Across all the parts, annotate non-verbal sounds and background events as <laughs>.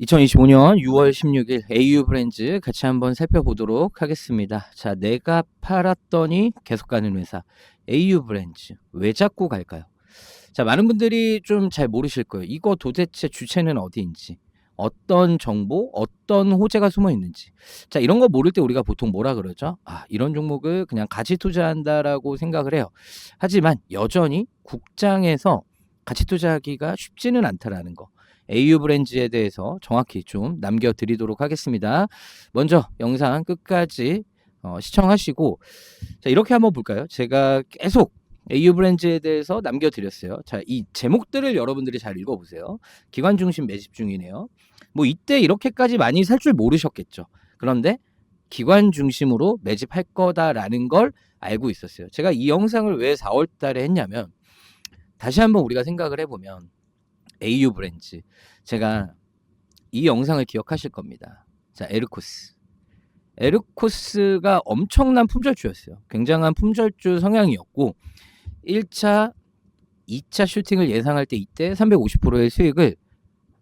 2025년 6월 16일 AU 브랜즈 같이 한번 살펴보도록 하겠습니다. 자, 내가 팔았더니 계속 가는 회사 AU 브랜즈 왜 자꾸 갈까요? 자, 많은 분들이 좀 잘 모르실 거예요. 이거 도대체 주체는 어디인지, 어떤 정보, 어떤 호재가 숨어 있는지. 자, 이런 거 모를 때 우리가 보통 뭐라 그러죠? 아, 이런 종목을 그냥 가치 투자한다라고 생각을 해요. 하지만 여전히 국장에서 가치 투자하기가 쉽지는 않다라는 거. AU 브랜즈에 대해서 정확히 좀 남겨드리도록 하겠습니다. 먼저 영상 끝까지 어, 시청하시고 자 이렇게 한번 볼까요? 제가 계속 AU 브랜즈에 대해서 남겨드렸어요. 자, 이 제목들을 여러분들이 잘 읽어보세요. 기관 중심 매집 중이네요. 뭐 이때 이렇게까지 많이 살 줄 모르셨겠죠. 그런데 기관 중심으로 매집할 거다라는 걸 알고 있었어요. 제가 이 영상을 왜 4월 달에 했냐면 다시 한번 우리가 생각을 해보면 AU 브랜즈 제가 이 영상을 기억하실 겁니다. 자, 에르코스. 에르코스가 엄청난 품절주였어요. 굉장한 품절주 성향이었고 1차, 2차 슈팅을 예상할 때 이때 350%의 수익을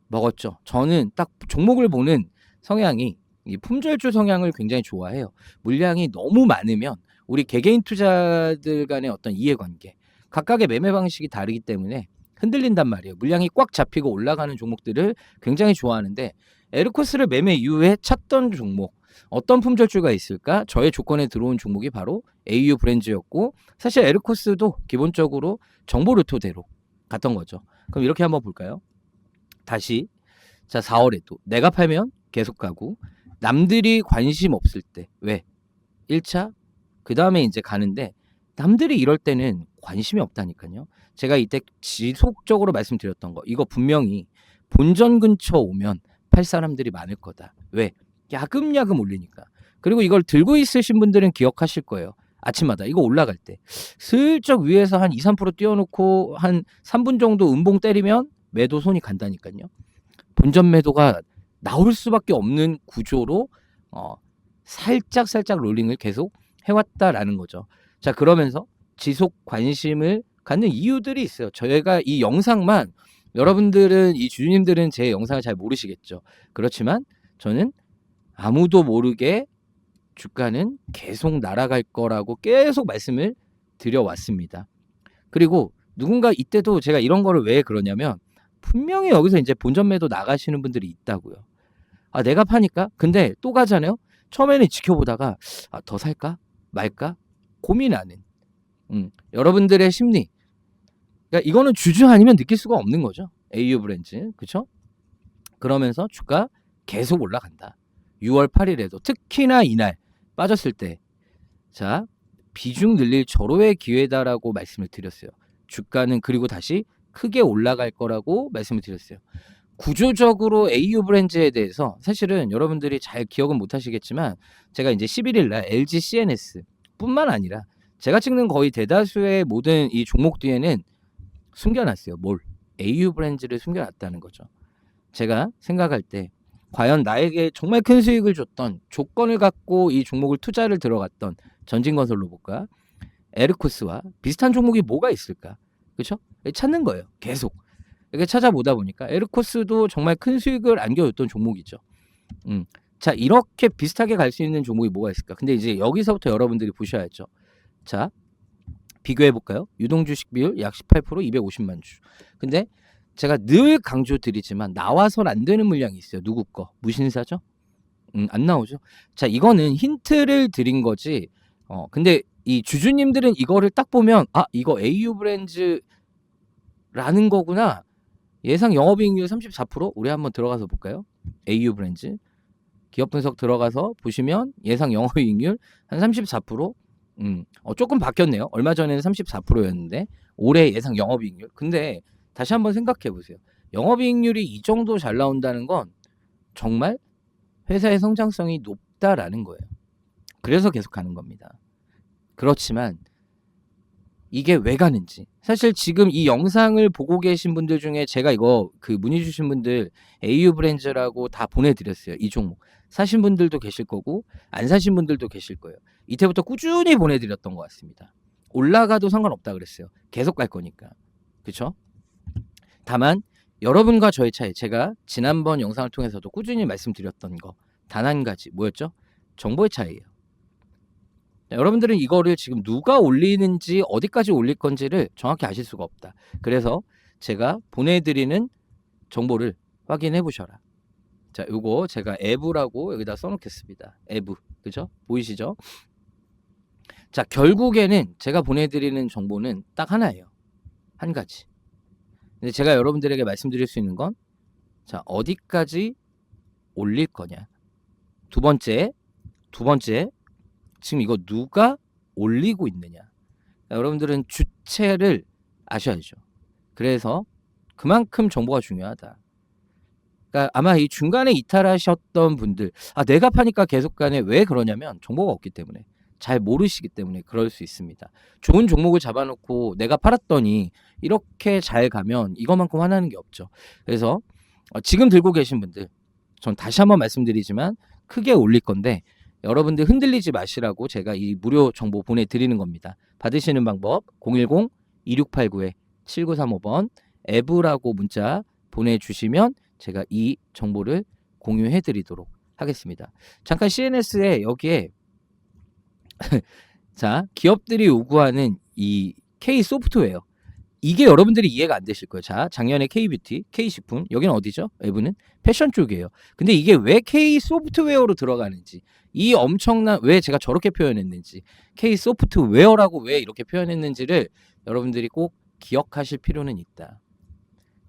먹었죠. 저는 딱 종목을 보는 성향이 이 품절주 성향을 굉장히 좋아해요. 물량이 너무 많으면 우리 개개인 투자들 간의 어떤 이해관계, 각각의 매매 방식이 다르기 때문에 흔들린단 말이에요. 물량이 꽉 잡히고 올라가는 종목들을 굉장히 좋아하는데 에르코스를 매매 이후에 찾던 종목 어떤 품절주가 있을까? 저의 조건에 들어온 종목이 바로 AU 브랜즈였고 사실 에르코스도 기본적으로 정보를 토대로 갔던 거죠. 그럼 이렇게 한번 볼까요? 다시 자 4월에도 내가 팔면 계속 가고 남들이 관심 없을 때 왜? 1차 그 다음에 이제 가는데 남들이 이럴 때는 관심이 없다니까요. 제가 이때 지속적으로 말씀드렸던 거 이거 분명히 본전 근처 오면 팔 사람들이 많을 거다. 왜? 야금야금 올리니까. 그리고 이걸 들고 있으신 분들은 기억하실 거예요. 아침마다 이거 올라갈 때 슬쩍 위에서 한 2, 3% 띄워놓고 한 3분 정도 음봉 때리면 매도 손이 간다니까요. 본전 매도가 나올 수밖에 없는 구조로 어, 살짝 살짝 롤링을 계속 해왔다라는 거죠. 자 그러면서 지속 관심을 갖는 이유들이 있어요. 저희가 이 영상만 여러분들은 이 주주님들은 제 영상을 잘 모르시겠죠. 그렇지만 저는 아무도 모르게 주가는 계속 날아갈 거라고 계속 말씀을 드려왔습니다. 그리고 누군가 이때도 제가 이런 거를 왜 그러냐면 분명히 여기서 이제 본전 매도 나가시는 분들이 있다고요. 아 내가 파니까 근데 또 가잖아요. 처음에는 지켜보다가 아, 더 살까 말까 고민하는 음, 여러분들의 심리. 그러니까 이거는 주주 아니면 느낄 수가 없는 거죠. AU 브랜즈. 그렇죠? 그러면서 주가 계속 올라간다. 6월 8일에도 특히나 이날 빠졌을 때 자, 비중 늘릴 절호의 기회다라고 말씀을 드렸어요. 주가는 그리고 다시 크게 올라갈 거라고 말씀을 드렸어요. 구조적으로 AU 브랜드에 대해서 사실은 여러분들이 잘 기억은 못 하시겠지만 제가 이제 11일 날 LG CNS 뿐만 아니라 제가 찍는 거의 대다수의 모든 이 종목 뒤에는 숨겨놨어요. 뭘? AU 브랜드를 숨겨놨다는 거죠. 제가 생각할 때 과연 나에게 정말 큰 수익을 줬던 조건을 갖고 이 종목을 투자를 들어갔던 전진건설 로봇과 에르코스와 비슷한 종목이 뭐가 있을까? 그렇죠? 찾는 거예요. 계속 이렇게 찾아보다 보니까 에르코스도 정말 큰 수익을 안겨줬던 종목이죠. 음. 자 이렇게 비슷하게 갈 수 있는 종목이 뭐가 있을까? 근데 이제 여기서부터 여러분들이 보셔야죠. 자 비교해 볼까요? 유동 주식 비율 약 18% 250만 주. 근데 제가 늘 강조드리지만 나와선 안 되는 물량이 있어요. 누구 거? 무신사죠? 음, 안 나오죠. 자, 이거는 힌트를 드린 거지. 어, 근데 이 주주님들은 이거를 딱 보면 아, 이거 AU 브랜즈라는 거구나. 예상 영업이익률 34% 우리 한번 들어가서 볼까요? AU 브랜즈. 기업 분석 들어가서 보시면 예상 영업이익률 한 34%. 음, 어, 조금 바뀌었네요. 얼마 전에는 34%였는데 올해 예상 영업이익률. 근데 다시 한번 생각해 보세요. 영업이익률이 이 정도 잘 나온다는 건 정말 회사의 성장성이 높다라는 거예요. 그래서 계속 가는 겁니다. 그렇지만 이게 왜 가는지 사실 지금 이 영상을 보고 계신 분들 중에 제가 이거 그 문의 주신 분들 AU 브랜즈라고 다 보내드렸어요. 이 종목 사신 분들도 계실 거고 안 사신 분들도 계실 거예요. 이때부터 꾸준히 보내드렸던 것 같습니다. 올라가도 상관없다 그랬어요. 계속 갈 거니까. 그렇죠? 다만 여러분과 저의 차이 제가 지난번 영상을 통해서도 꾸준히 말씀드렸던 거 단 한 가지 뭐였죠? 정보의 차이예요. 자, 여러분들은 이거를 지금 누가 올리는지 어디까지 올릴 건지를 정확히 아실 수가 없다. 그래서 제가 보내드리는 정보를 확인해 보셔라. 자, 요거 제가 앱이라고 여기다 써놓겠습니다. 앱, 그죠? 보이시죠? 자, 결국에는 제가 보내드리는 정보는 딱 하나예요. 한 가지. 근데 제가 여러분들에게 말씀드릴 수 있는 건, 자, 어디까지 올릴 거냐. 두 번째, 두 번째, 지금 이거 누가 올리고 있느냐. 자, 여러분들은 주체를 아셔야죠. 그래서 그만큼 정보가 중요하다. 그러니까 아마 이 중간에 이탈하셨던 분들, 아, 내가 파니까 계속 가네. 왜 그러냐면 정보가 없기 때문에. 잘 모르시기 때문에 그럴 수 있습니다. 좋은 종목을 잡아놓고 내가 팔았더니 이렇게 잘 가면 이것만큼 화나는 게 없죠. 그래서 어, 지금 들고 계신 분들, 전 다시 한번 말씀드리지만 크게 올릴 건데 여러분들 흔들리지 마시라고 제가 이 무료 정보 보내드리는 겁니다. 받으시는 방법 010-2689-7935번 앱이라고 문자 보내주시면 제가 이 정보를 공유해 드리도록 하겠습니다. 잠깐 CNS에 여기에 <laughs> 자 기업들이 요구하는 이 K 소프트웨어 이게 여러분들이 이해가 안 되실 거예요. 자 작년에 K 뷰티, K 식품 여기는 어디죠? 앱은 패션 쪽이에요. 근데 이게 왜 K 소프트웨어로 들어가는지 이 엄청난 왜 제가 저렇게 표현했는지 K 소프트웨어라고 왜 이렇게 표현했는지를 여러분들이 꼭 기억하실 필요는 있다.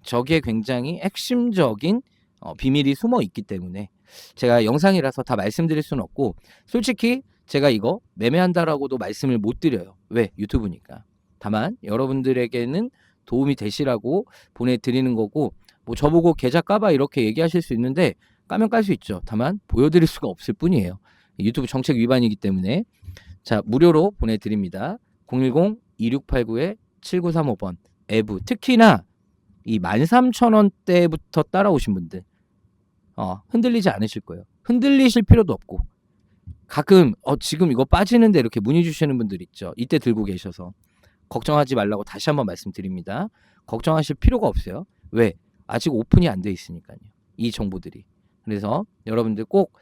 저게 굉장히 핵심적인 어, 비밀이 숨어 있기 때문에 제가 영상이라서 다 말씀드릴 수는 없고 솔직히 제가 이거 매매한다라고도 말씀을 못 드려요. 왜? 유튜브니까. 다만 여러분들에게는 도움이 되시라고 보내드리는 거고 뭐 저보고 계좌 까봐 이렇게 얘기하실 수 있는데 까면 깔 수 있죠. 다만 보여드릴 수가 없을 뿐이에요. 유튜브 정책 위반이기 때문에 자 무료로 보내드립니다. 010-2689-7935번 앱 특히나 이 13,000원대부터 따라오신 분들 어, 흔들리지 않으실 거예요. 흔들리실 필요도 없고 가끔 어 지금 이거 빠지는데 이렇게 문의 주시는 분들 있죠. 이때 들고 계셔서 걱정하지 말라고 다시 한번 말씀드립니다. 걱정하실 필요가 없어요. 왜? 아직 오픈이 안 돼 있으니까요. 이 정보들이. 그래서 여러분들 꼭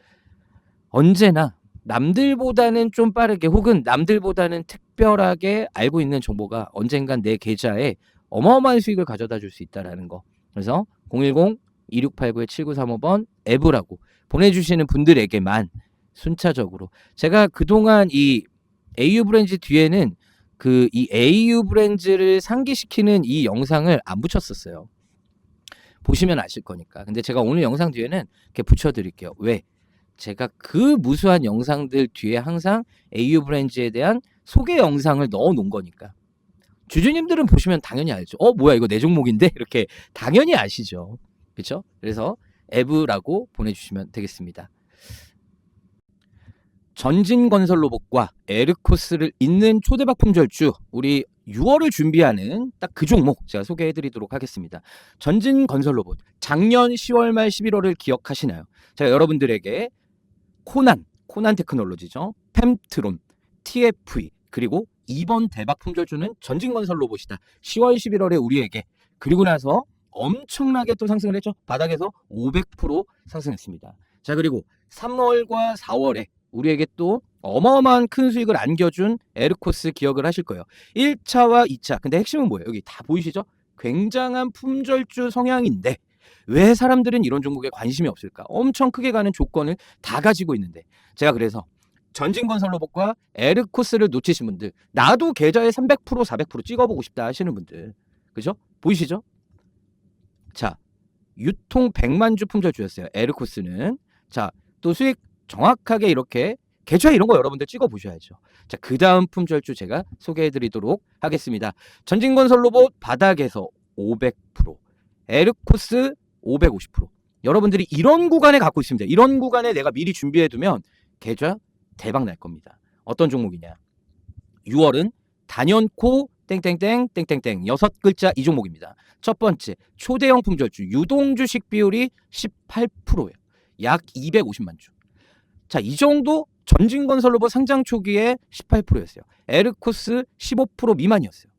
언제나 남들보다는 좀 빠르게 혹은 남들보다는 특별하게 알고 있는 정보가 언젠간 내 계좌에 어마어마한 수익을 가져다 줄 수 있다라는 거. 그래서 010-2689-7935번 앱이라고 보내주시는 분들에게만 순차적으로 제가 그동안 이 AU 브랜드 뒤에는 그 이 AU 브랜드를 상기시키는 이 영상을 안 붙였었어요. 보시면 아실 거니까. 근데 제가 오늘 영상 뒤에는 이렇게 붙여드릴게요. 왜? 제가 그 무수한 영상들 뒤에 항상 AU 브랜드에 대한 소개 영상을 넣어 놓은 거니까. 주주님들은 보시면 당연히 알죠. 어, 뭐야, 이거 내 종목인데? <laughs> 이렇게 당연히 아시죠. 그렇죠? 그래서 앱이라고 보내주시면 되겠습니다. 전진건설 로봇과 에르코스를 잇는 초대박 품절주 우리 6월을 준비하는 딱 그 종목 제가 소개해드리도록 하겠습니다. 전진건설 로봇 작년 10월 말 11월을 기억하시나요? 제가 여러분들에게 코난 코난 테크놀로지죠. 펜트론 TFE 그리고 이번 대박 품절주는 전진건설 로봇이다. 10월 11월에 우리에게 그리고 나서 엄청나게 또 상승을 했죠. 바닥에서 500% 상승했습니다. 자 그리고 3월과 4월에 우리에게 또 어마어마한 큰 수익을 안겨준 에르코스 기억을 하실 거예요. 1차와 2차. 근데 핵심은 뭐예요? 여기 다 보이시죠? 굉장한 품절주 성향인데 왜 사람들은 이런 종목에 관심이 없을까? 엄청 크게 가는 조건을 다 가지고 있는데 제가 그래서 전진건설 로봇과 에르코스를 놓치신 분들 나도 계좌에 300% 400% 찍어보고 싶다 하시는 분들 그죠? 보이시죠? 자 유통 100만 주 품절주였어요. 에르코스는 자 또 수익 정확하게 이렇게 계좌 이런 거 여러분들 찍어 보셔야죠. 자, 그 다음 품절주 제가 소개해 드리도록 하겠습니다. 전진건설 로봇 바닥에서 500%, 에르코스 550%. 여러분들이 이런 구간에 갖고 있습니다. 이런 구간에 내가 미리 준비해 두면 계좌 대박 날 겁니다. 어떤 종목이냐? 6월은 단연코 땡땡땡 땡땡땡 여섯 글자 이 종목입니다. 첫 번째 초대형 품절주 유동 주식 비율이 18%예요. 약 250만 주. 자, 이 정도 전진건설로봇 상장 초기에 18%였어요. 에르코스 15% 미만이었어요.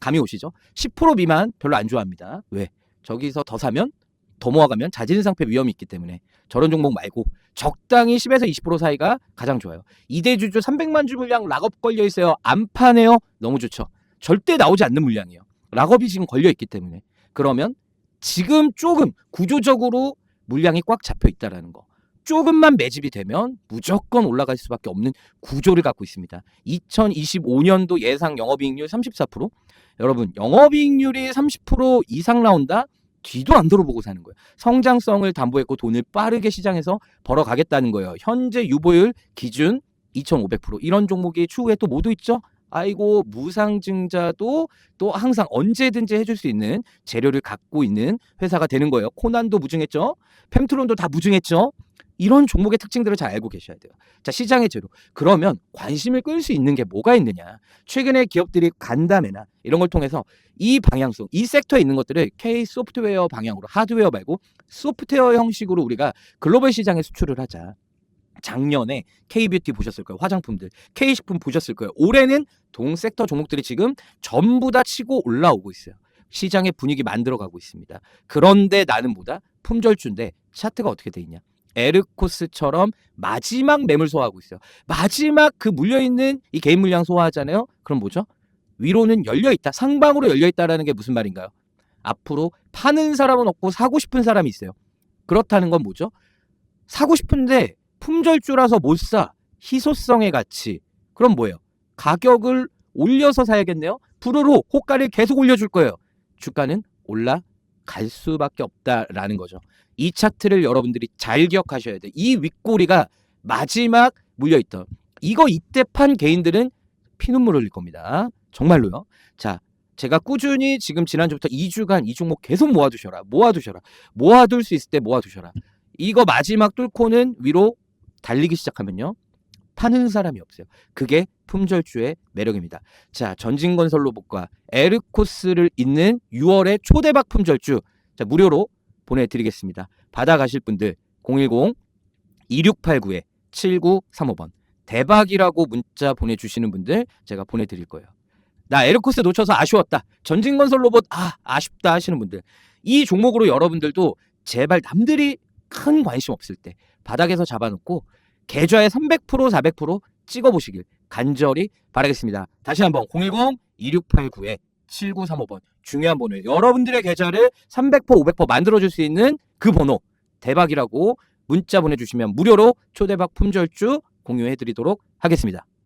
감이 오시죠? 10% 미만 별로 안 좋아합니다. 왜? 저기서 더 사면 더 모아가면 자진상패 위험이 있기 때문에 저런 종목 말고 적당히 10에서 20% 사이가 가장 좋아요. 이대주주 300만 주 물량 락업 걸려 있어요. 안 파네요. 너무 좋죠. 절대 나오지 않는 물량이에요. 락업이 지금 걸려 있기 때문에 그러면 지금 조금 구조적으로 물량이 꽉 잡혀 있다라는 거. 조금만 매집이 되면 무조건 올라갈 수밖에 없는 구조를 갖고 있습니다. 2025년도 예상 영업이익률 34%. 여러분, 영업이익률이 30% 이상 나온다? 뒤도 안 돌아보고 사는 거예요. 성장성을 담보했고 돈을 빠르게 시장에서 벌어가겠다는 거예요. 현재 유보율 기준 2,500% 이런 종목이 추후에 또 모두 있죠. 아이고 무상증자도 또 항상 언제든지 해줄 수 있는 재료를 갖고 있는 회사가 되는 거예요. 코난도 무증했죠. 펜트론도 다 무증했죠. 이런 종목의 특징들을 잘 알고 계셔야 돼요. 자 시장의 재료. 그러면 관심을 끌 수 있는 게 뭐가 있느냐. 최근에 기업들이 간담회나 이런 걸 통해서 이 방향성, 이 섹터에 있는 것들을 K 소프트웨어 방향으로 하드웨어 말고 소프트웨어 형식으로 우리가 글로벌 시장에 수출을 하자. 작년에 K뷰티 보셨을 거예요. 화장품들. K식품 보셨을 거예요. 올해는 동 섹터 종목들이 지금 전부 다 치고 올라오고 있어요. 시장의 분위기 만들어가고 있습니다. 그런데 나는 뭐다? 품절주인데 차트가 어떻게 돼 있냐? 에르코스처럼 마지막 매물 소화하고 있어요. 마지막 그 물려있는 이 개인 물량 소화하잖아요. 그럼 뭐죠? 위로는 열려있다. 상방으로 열려있다라는 게 무슨 말인가요? 앞으로 파는 사람은 없고 사고 싶은 사람이 있어요. 그렇다는 건 뭐죠? 사고 싶은데 품절주라서 못 사. 희소성의 가치. 그럼 뭐예요? 가격을 올려서 사야겠네요. 프로로 호가를 계속 올려줄 거예요. 주가는 올라갈 수밖에 없다라는 거죠. 이 차트를 여러분들이 잘 기억하셔야 돼요. 이 윗꼬리가 마지막 물려있던 이거 이때 판 개인들은 피눈물 흘릴 겁니다. 정말로요. 자, 제가 꾸준히 지금 지난주부터 2주간 이 종목 계속 모아두셔라. 모아두셔라. 모아둘 수 있을 때 모아두셔라. 이거 마지막 뚫고는 위로 달리기 시작하면요. 파는 사람이 없어요. 그게 품절주의 매력입니다. 자, 전진건설 로봇과 에르코스를 잇는 6월의 초대박 품절주. 자, 무료로 보내드리겠습니다. 받아가실 분들 010-2689-7935번 대박이라고 문자 보내주시는 분들 제가 보내드릴 거예요. 나 에르코스 놓쳐서 아쉬웠다. 전진건설 로봇 아 아쉽다 하시는 분들 이 종목으로 여러분들도 제발 남들이 큰 관심 없을 때 바닥에서 잡아놓고 계좌에 300% 400% 찍어보시길 간절히 바라겠습니다. 다시 한번 010-2689-7935번 중요한 번호예요. 여러분들의 계좌를 300% 500% 만들어줄 수 있는 그 번호 대박이라고 문자 보내주시면 무료로 초대박 품절주 공유해드리도록 하겠습니다.